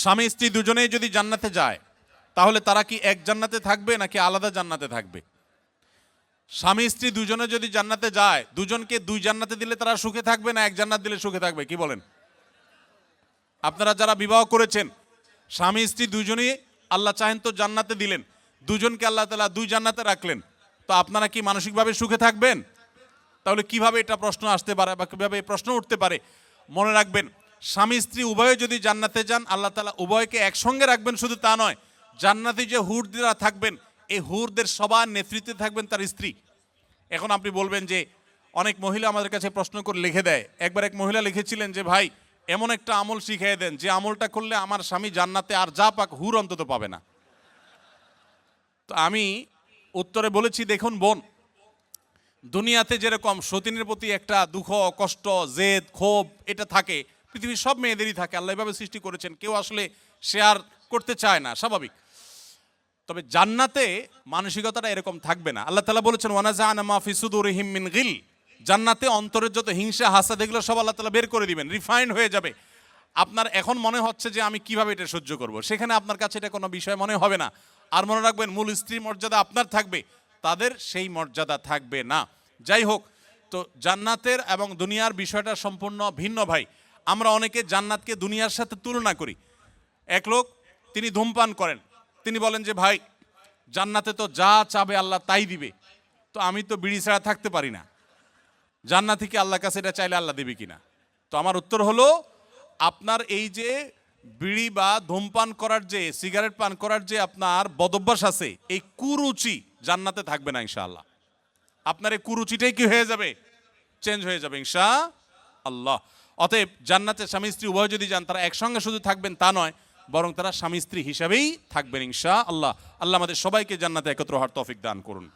স্বামী স্ত্রী দুজনেই যদি জান্নাতে যায়, তাহলে তারা কি এক জান্নাতে থাকবে নাকি আলাদা জান্নাতে থাকবে? স্বামী স্ত্রী দুজনে যদি জান্নাতে যায়, দুজনকে দুই জান্নাতে দিলে তারা সুখে থাকবে না এক জান্নাত দিলে সুখে থাকবে? কি বলেন? আপনারা যারা বিবাহ করেছেন, স্বামী স্ত্রী দুজনেই আল্লাহ চাহেন তো জান্নাতে দিলেন, দুজনকে আল্লাহ তালা দুই জান্নাতে রাখলেন, তো আপনারা কি মানসিকভাবে সুখে থাকবেন? তাহলে কীভাবে এটা প্রশ্ন আসতে পারে বা কীভাবে প্রশ্ন উঠতে পারে? মনে রাখবেন স্বামী স্ত্রী উভয়ে যদি জান্নাতে যান, আল্লাহ তালা উভয়কে একসঙ্গে রাখবেন, শুধু তা নয়, জান্নাতে যে হুরদিরা থাকবেন, এই হুরদের সবার নেতৃত্বে থাকবেন তার স্ত্রী। এখন আপনি বলবেন যে, অনেক মহিলা আমাদের কাছে প্রশ্ন করে লিখে দেয়। একবার এক মহিলা লিখেছিলেন যে, ভাই, এমন একটা আমল শিখিয়ে দেন, যে আমলটা করলে আমার স্বামী জান্নাতে আর যা পাক, হুর অন্তত পাবে না। তো আমি উত্তরে বলেছি, দেখুন বোন, দুনিয়াতে যেরকম সতীনের প্রতি একটা দুঃখ, কষ্ট, জেদ, ক্ষোভ, এটা থাকে পৃথিবীর সব মেয়েদেরই থাকে, আল্লাহ এভাবে সৃষ্টি করেছেন, কেউ আসলে শেয়ার করতে চায় না, স্বাভাবিক। তবে জান্নাতে মানসিকতাটা এরকম থাকবে না। আল্লাহ তালা বলেছেন ওয়ানাজান মাফি সুদুর হিমিন গিল। জান্নাতে অন্তরের যত হিংসা, হাসা দেখল সব আল্লাহ তালা বের করে দিবেন রিফাইন্ড হয়ে যাবে। আপনার এখন মনে হচ্ছে যে আমি কীভাবে এটা সহ্য করব? সেখানে আপনার কাছে এটা কোনো বিষয় মনে হবে না। আর মনে রাখবেন, মূল স্ত্রী মর্যাদা আপনার থাকবে, তাদের সেই মর্যাদা থাকবে না। যাই হোক, তো জান্নাতের এবং দুনিয়ার বিষয়টা সম্পূর্ণ ভিন্ন ভাই। আমরা অনেকে জান্নাতকে দুনিয়ার সাথে তুলনা করি। এক লোক, তিনি ধূমপান করেন। তিনি বলেন যে, ভাই, জান্নাতে তো যা চাবে আল্লাহ তাই দিবে। তো আমি তো বিড়ি ছাড়া থাকতে পারি না। জান্নাত থেকে আল্লাহ কাছে এটা চাইলে আল্লাহ দেবে কিনা? তো আমার উত্তর হলো, আপনার এই যে বিড়ি বা ধূমপান করার যে, সিগারেট পান করার যে আপনার বদভ্যাস আছে, এই কুরুচি জান্নাতে থাকবে না ইনশাআল্লাহ। আপনার এই কুরুচিটাই কি হয়ে যাবে? চেঞ্জ হয়ে যাবে ইনশা আল্লাহ। অতএব জান্নাতে স্বামী স্ত্রী, উভয় যদি যান, তারা একসঙ্গে শুধু থাকবেন তা নয়, বরং তারা স্বামী স্ত্রী হিসাবেই থাকবেন ইনশা আল্লাহ আল্লাহ আমাদের সবাইকে জান্নাতে একত্র হওয়ার তফিক দান করুন।